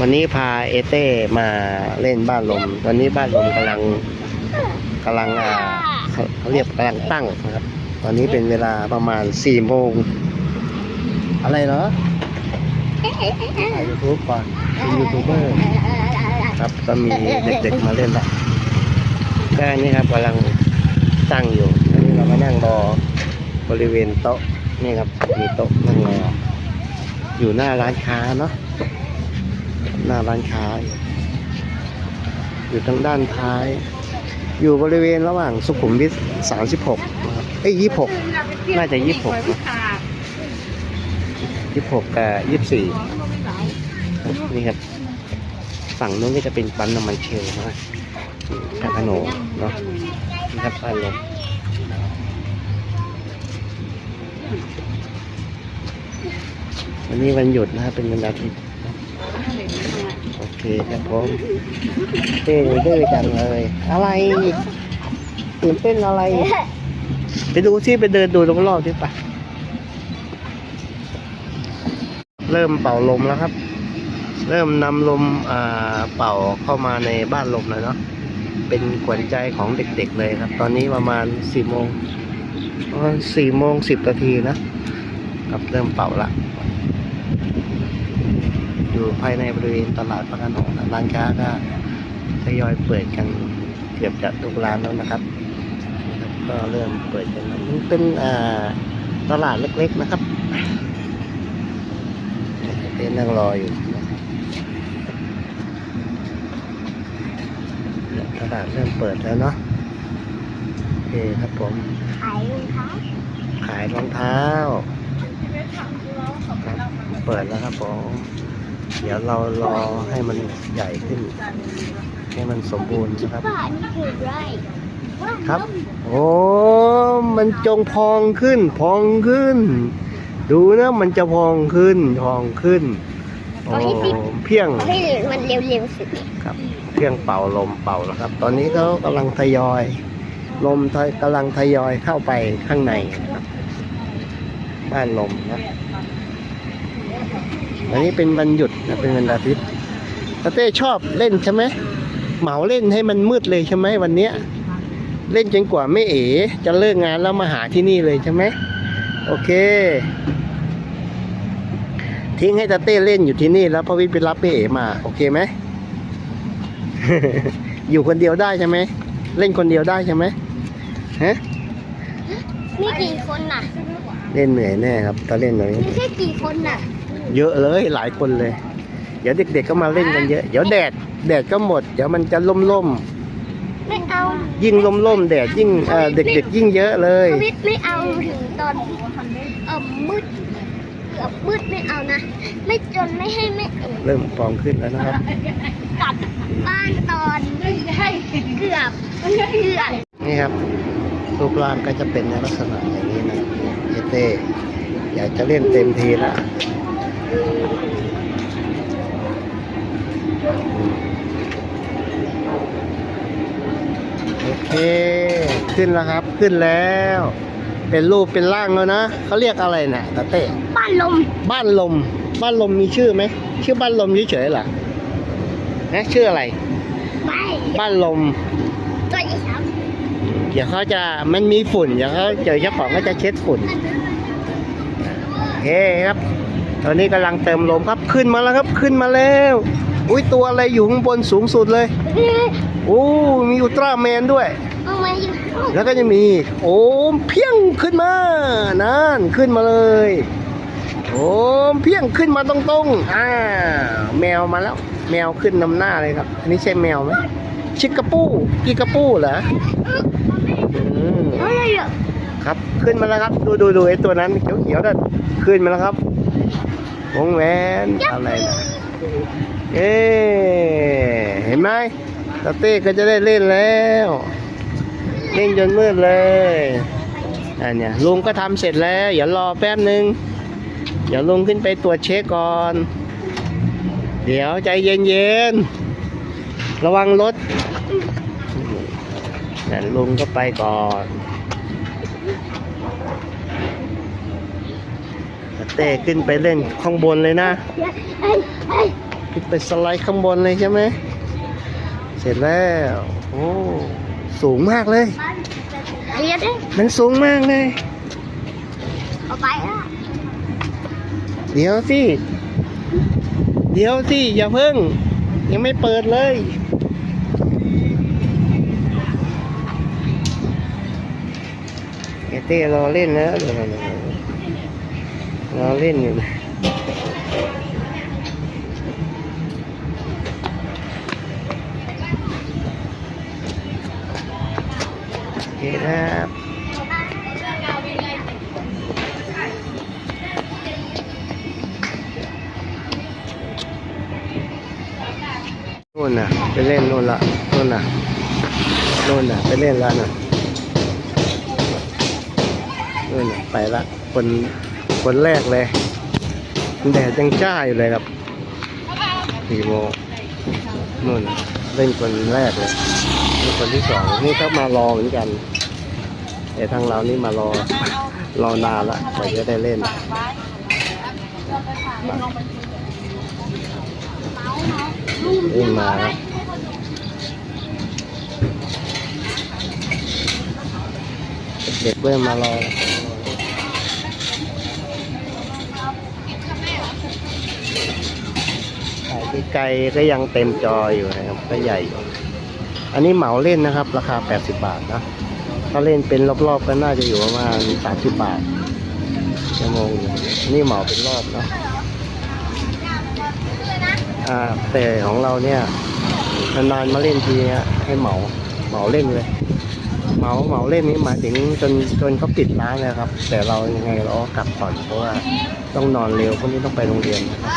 วันนี้พาเอเต้มาเล่นบ้านลมตอนนี้บ้านลมกำลังกำลังอ่าเขาเขาเรียกกำลังตั้งนะครับ ตอนนี้เป็นเวลาประมาณสี่โมง อะไรเหรอถ่ายยูทูบก่อนเป็นยูทูบเบอร์ครับก็มีเด็กๆมาเล่นละก็อันนี้ครับกำลังตั้งอยู่อันนี้เรามานั่งรอบริเวณโต๊ะนี่ครับมีโต๊ะนั่งรออยู่หน้าร้านค้าเนาะ หน้าร้านค้า อยู่ทางด้านท้าย อยู่บริเวณระหว่างสุขุมวิท36นะครับเอ้ย26 น่าจะ 26นะ26กับ24 นี่ครับ ฝั่งนู้นก็จะเป็นปั๊มน้ำมันเชลนะทางขนมเนาะนี่ครับบ้านลมวันนี้วันหยุดนะครับเป็นวันอาทิตย์ เคครับผมเต้นดื้อจังเลย อะไรตื่นเต้นอะไร ไปดูที่ไปเดินดูรอบๆที่ปะเริ่มเป่าลมแล้วครับ เริ่มนำลมอ่าเป่าเข้ามาในบ้านลมเลยเนาะเป็นขวัญใจของเด็กๆเลยครับ ตอนนี้ประมาณสี่โมงประมาณสี่โมงสิบนาทีนะครับเริ่มเป่าละ อยู่ภายในบริเวณตลาดพระโขนงนะร้านค้าก็ทยอยเปิดกันเกือบจะทุกร้านแล้วนะครับนะครับก็เริ่มเปิดกันแล้วมันเป็นอ่าตลาดเล็กๆนะครับเต้นนั่งรออยู่นะครับเนี่ยตลาดเริ่มเปิดแล้วเนาะโอเคครับผม ขายรองเท้าขายรองเท้าครับเปิดแล้วครับผม เดี๋ยวเรารอให้มันใหญ่ขึ้น ให้มันสมบูรณ์นะครับบ้านนี่คือไรครับ โอ้มันจงพองขึ้น พองขึ้น ดูนะมันจะพองขึ้น พองขึ้นโอ้เพียงให้มันเร็วๆสิครับ เพียงเป่าลมเป่าแล้วครับ ตอนนี้เขากำลังทยอย ลมทยกำลังทยอยเข้าไปข้างในนะครับ บ้านลมนะ อันนี้เป็นวันหยุดนะเป็นวันอาทิตย์ตาเต้ชอบเล่นใช่ไหมเหมาเล่นให้มันมืดเลยใช่ไหมวันเนี้ยเล่นจนกว่าแม่เอ๋จะเลิกงานแล้วมาหาที่นี่เลยใช่ไหมโอเค ทิ้งให้ตาเต้เล่นอยู่ที่นี่แล้วพอวิทย์ไปรับแม่เอ๋มา โอเคไหมอยู่คนเดียวได้ใช่ไหมเล่นคนเดียวได้ใช่ไหมฮะมีกี่คนน่ะ เล่นเหนื่อยแน่ครับถ้าเล่นหน่อยมีแค่กี่คนน่ะ เยอะเลยหลายคนเลย เดี๋ยวเด็กๆก็มาเล่นกันเยอะ เดี๋ยวแดดแดดก็หมด เดี๋ยวมันจะล่มไม่เอาๆยิ่งล่มๆแดดยิ่งเอ่อเด็กๆ ยิ่งเยอะเลย วิทย์ไม่เอาถึงตอนเออมืดเกือบมืดไม่เอานะ ไม่จนไม่ให้ไม่เอ๋เริ่มฟองขึ้นแล้วนะครับ กลับบ้านตอนเกือบเกือบนี่ครับรูปร่างก็จะเป็นในลักษณะอย่างนี้นะเอเต้อยากจะเล่นเต็มทีแล้ว โอเค ขึ้นแล้วครับ ขึ้นแล้ว เป็นรูปเป็นร่างแล้วนะเขาเรียกอะไรนะตาเต้บ้านลม บ้านลม บ้านลมมีชื่อไหม ชื่อบ้านลมเฉยๆเหรอนะชื่ออะไรไม่บ้านลมตัวใหญ่ครับเดี๋ยวเขาจะมันมีฝุ่นเดี๋ยวเขาเจอเจ้าของก็จะเช็ดฝุ่นโอเคครับ ตอนนี้กำลังเติมลมครับขึ้นมาแล้วครับขึ้นมาแล้ว อุ้ยตัวอะไรอยู่ข้างบนสูงสุดเลยโอ้มีอุลตร้าแมนด้วยเอาไว้อยู่แล้วก็จะมี โอ้เพียงขึ้นมานั่นขึ้นมาเลยโอ้เพียงขึ้นมาตรงๆอ่าแมวมาแล้ว แมวขึ้นนำหน้าเลยครับ อันนี้ใช่แมวไหมชิกกะปูกิกะปูเหรออืมอะไรอะครับขึ้นมาแล้วครับ ดูดูดูไอ้ตัวนั้นเขียวเขียวๆนั่นขึ้นมาแล้วครับ วงแหวนอะไรนะเอ๊ะเห็นไหมตาเต้ก็จะได้เล่นแล้วเล่นจนมืดเลยอันเนี้ยลุงก็ทำเสร็จแล้วอย่ารอแป๊บนึงเดี๋ยวลุงขึ้นไปตรวจเช็คก่อน เดี๋ยวใจเย็นๆ ระวังรถนั่นลุงก็ไปก่อนตา เต้ขึ้นไปเล่นข้างบนเลยนะเฮ้ยเฮ้ยขึ้นไปสไลด์ข้างบนเลยใช่ไหมเสร็จแล้วโอ้สูงมากเลยเรียนดิมันสูงมากเลยเอาไปละเดี๋ยวสิเดี๋ยวสิอย่าเพิ่ง ยังไม่เปิดเลยเอเต้รอเล่นนะเดี๋ยว ๆรอเล่นอยู่นะโอเคครับนู่นน่ะ ไปเล่นนู่นละนู่นน่ะนู่นน่ะ ไปเล่นแล้วน่ะนู่นน่ะ ไปละ คน คนแรกเลยแดดยังจ้าอยู่เลยครับสี่โมงนู่นเล่นคนแรกเลยนี่คนที่สองนี่ก็มารอเหมือนกันแต่ทางเรานี่มารอรอนานละกว่าจะได้เล่นเล่นมาแล้วเด็กเริ่มมารอ ไกลก็ยังเต็มจออยู่นะครับ ก็ใหญ่อยู่อันนี้เหมาเล่นนะครับ ราคา 80 บาทนะถ้าเล่นเป็นรอบๆก็น่าจะอยู่ประมาณ 30 บาทชั่วโมงหนึ่งอันนี่เหมาเป็นรอบเนาะอ่าแต่ของเราเนี่ยนานๆมาเล่นทีเนี้ยให้เหมาเหมาเล่นเลยเหมาเหมาเล่นนี้หมายถึงจนจนเขาปิดร้านเลยครับ แต่เรายังไงเราก็กลับก่อนเพราะว่าต้องนอนเร็วพวกนี้ต้องไปโรงเรียนนะครับ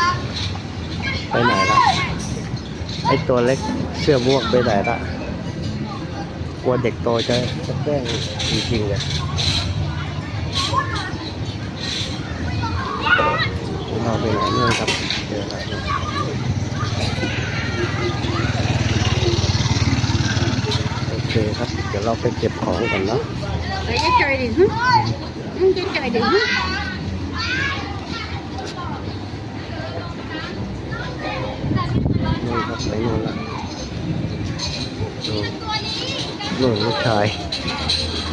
ไปไหนละไอตัวเล็กเสื้อม่วงไปไหนละกลัวเด็กโตจะจะแกล้งจริงๆเลยเราไปไหนเนี่ยครับเจออะไรเนี่ยโอเคครับ เดี๋ยวเราไปเก็บของกันเนาะ Để cho trời đi hứ Không cho trời đi hứ นู่ นครับไปนู่นละนู่นนู่นลูกชาย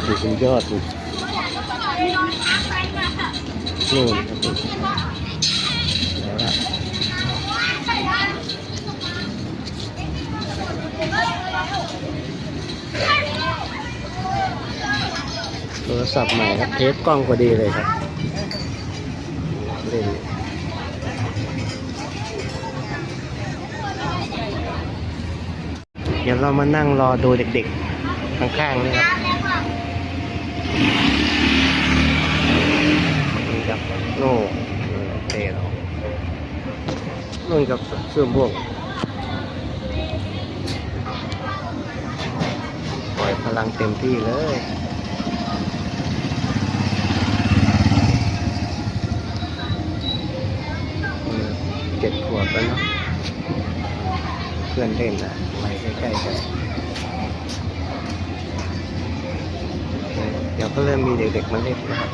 อยู่บนยอดนู่นนู่นครับแล้วละโทรศัพท์ใหม่ครับเทปกล้องพอดีเลยครับเล่น เดี๋ยวเรามานั่งรอดูเด็กๆ ข้างๆนี่ครับนี่ครับโน่เตะเรานู่นกับเสื้อม่วงปล่อยพลังเต็มที่เลยเจ็ดขวบแล้วเนาะ เพื่อนเล่นอะไปใกล้ๆกันเดี๋ยวก็เริ่มมีเด็กๆมาเล่นนะครับ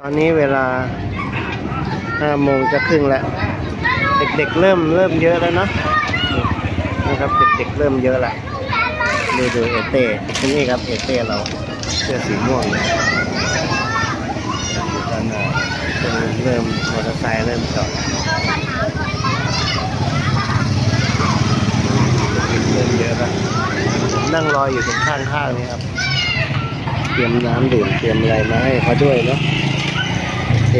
ตอนนี้เวลาห้าโมงจะครึ่งแล้ว เด็กๆเริ่มเริ่มเยอะแล้วเนะนะครับเด็กๆเริ่มเยอะละดูดูเอเต้นี่ครับเอเต้เราเสื้อสีม่วงเนี่ยอยู่ด้านหน้า เริ่มมอเตอร์ไซค์เริ่มจอดเริ่มเยอะแล้วนั่งรออยู่ตรงข้างๆนี่ครับ เตรียมน้ำดื่มเตรียมอะไรมาให้เขาด้วยเนาะโอเค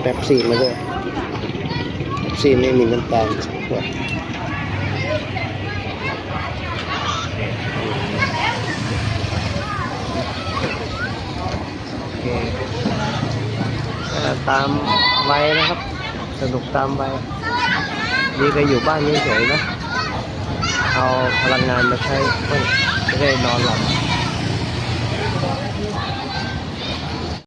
แป๊บซี่มาด้วยแป๊บซี่ไม่มีน้ำตาลขวดโอเค ตามไปนะครับ สนุกตามไปดีก็อยู่บ้านเฉยๆนะ เอาพลังงานมาใช้บ้างจะได้นอนหลับ